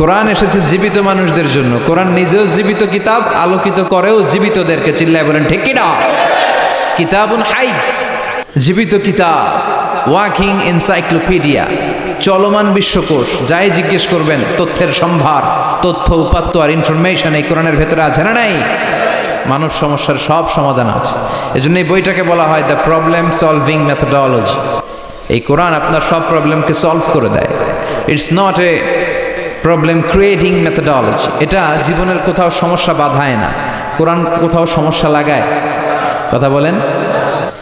কোরআন এসেছে জীবিত মানুষদের জন্য। কোরআন নিজেও জীবিত কিতাব, আলোকিত করেও জীবিতদেরকে চিল্লায় বলেন, ঠিক কিনা? কিতাবুন হাই জীবিত কিতাব, ওয়াকিং এনসাইক্লোপিডিয়া, চলমান বিশ্বকোষ, যাই জিজ্ঞেস করবেন, তথ্যের সম্ভার, তথ্য, উপাত্ত আর ইনফরমেশন এই কোরআনের ভেতরে আছে না নাই? মানব সমস্যার সব সমাধান আছে। এজন্য এই বইটাকে বলা হয় দ্য প্রবলেম সলভিং মেথডোলজি। এই কোরআন আপনার সব প্রবলেমকে সলভ করে দেয়। It's not a problem creating methodology এটা জীবনের কোথাও সমস্যা বাধায় না। কোরআন কোথাও সমস্যা লাগায়। কথা বলেন?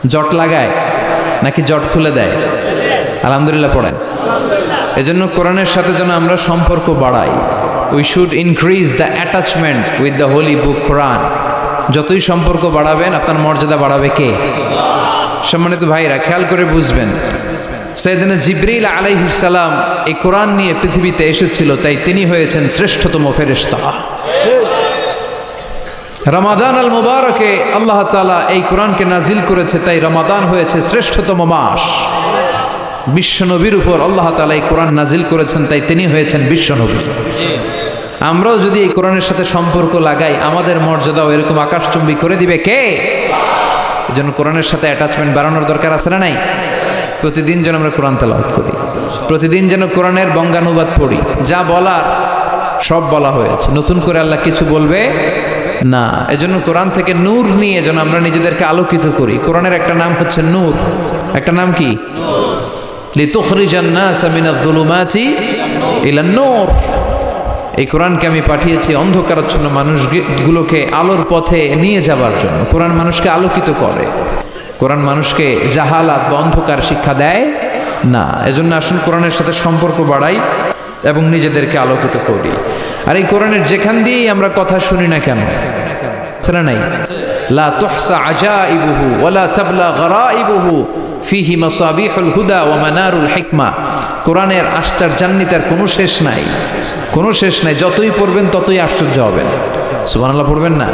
জট লাগায় নাকি জট খুলে দেয়? আলহামদুলিল্লাহ পড়েন। এজন্য কোরআনের সাথে যেন আমরা সম্পর্ক বাড়াই। We should increase the attachment with the holy book Quran যতই সম্পর্ক বাড়াবেন, আপনার মর্যাদা বাড়াবে কে? সম্মানিত ভাইরা, খেয়াল করে বুঝবেন। সৈয়দিন জিব্রিল আলাইহিসাল্লাম এই কোরআন নিয়ে পৃথিবীতে এসেছিল, তাই তিনি হয়েছেন শ্রেষ্ঠতম ফেরেশতা। রমাদান আল মুবারকে আল্লাহ তাআলা এই কোরআনকে নাজিল করেছে, তাই রমাদান হয়েছে শ্রেষ্ঠতম মাস। বিশ্বনবীর উপর আল্লাহ তাআলা এই কোরআন নাজিল করেছেন, তাই তিনি হয়েছেন বিশ্বনবী। আমরাও যদি এই কোরআনের সাথে সম্পর্ক লাগাই, আমাদের মর্যাদাও এরকম আকাশচুম্বী করে দিবে কে? এই জন্য কোরআনের সাথে অ্যাটাচমেন্ট বাড়ানোর দরকার আছে না নাই? প্রতিদিন যেন আমরা কোরআন তেলাওয়াত করি। প্রতিদিন যেন কোরআনের বঙ্গানুবাদ পড়ি। যা বলার, সব বলা হয়েছে। নতুন করে আল্লাহ কিছু বলবে না। এজন্য কোরআন থেকে নূর নিয়ে যেন আমরা নিজেদেরকে আলোকিত করি। কোরআনের একটা নাম হচ্ছে নূর। একটা নাম কি? এই কোরআনকে আমি পাঠিয়েছি অন্ধকারাচ্ছন্ন মানুষগুলোকে আলোর পথে নিয়ে যাবার জন্য। কোরআন মানুষকে আলোকিত করে। কোরআন মানুষকে জাহালাত বা অন্ধকার শিক্ষা দেয়? না। এজন্য আসুন কোরআনের সাথে সম্পর্ক বাড়াই এবং নিজেদেরকে আলোকিত করি। আর এই কোরআনের যেখান দিয়েই আমরা কথা শুনি না কেন? ছেলে নাই? লা তুহসা আজাইবুহু ওয়ালা তাবলা গরাইবুহু ফিহি মাসাবিহুল হুদা ওয়া মানারুল হিকমা। কোরআনের আশ্চর্য জান্নিতার কোনো শেষ নাই। কোনো শেষ নাই। যতই পড়বেন ততই আশ্চর্য হবেন। সুবহানাল্লাহ, পড়বেন না?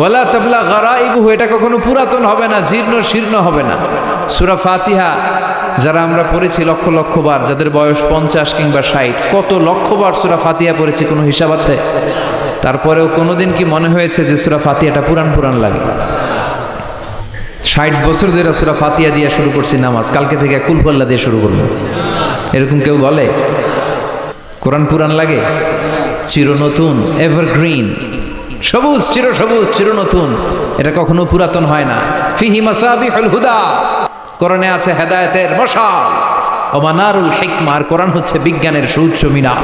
ওয়ালা তাবলা গরাইবুহু, এটা কখনো পুরাতন হবে না, জীর্ণ শীর্ণ হবে না। সুরা ফাতিহা, যারা আমরা পড়েছি লক্ষ লক্ষ বার, যাদের বয়স পঞ্চাশ কিংবা ষাট, কত লক্ষ বার সূরা ফাতিহা পড়েছি, কোনো হিসাব আছে? তারপরেও কোনোদিন কি মনে হয়েছে যে সুরা ফাতিহাটা পুরান পুরান লাগে? ষাট বছর ধরে সুরা ফাতিয়া দিয়ে শুরু করছি নামাজ, কালকে থেকে কুলফল্লা দিয়ে শুরু করব। এরকম কেউ বলে? কোরআন পুরান লাগে? চির নতুন এভারগ্রিন সবুজ, চির সবুজ, চির নতুন। এটা কখনো পুরাতন হয় না। ফিহি মাসাবিহুল হুদা। কোরআনে আছে হেদায়েতের মশাল। ওমানারুল হেকমার হিকমা কোরআন হচ্ছে বিজ্ঞানের সুউচ্চ মিনার।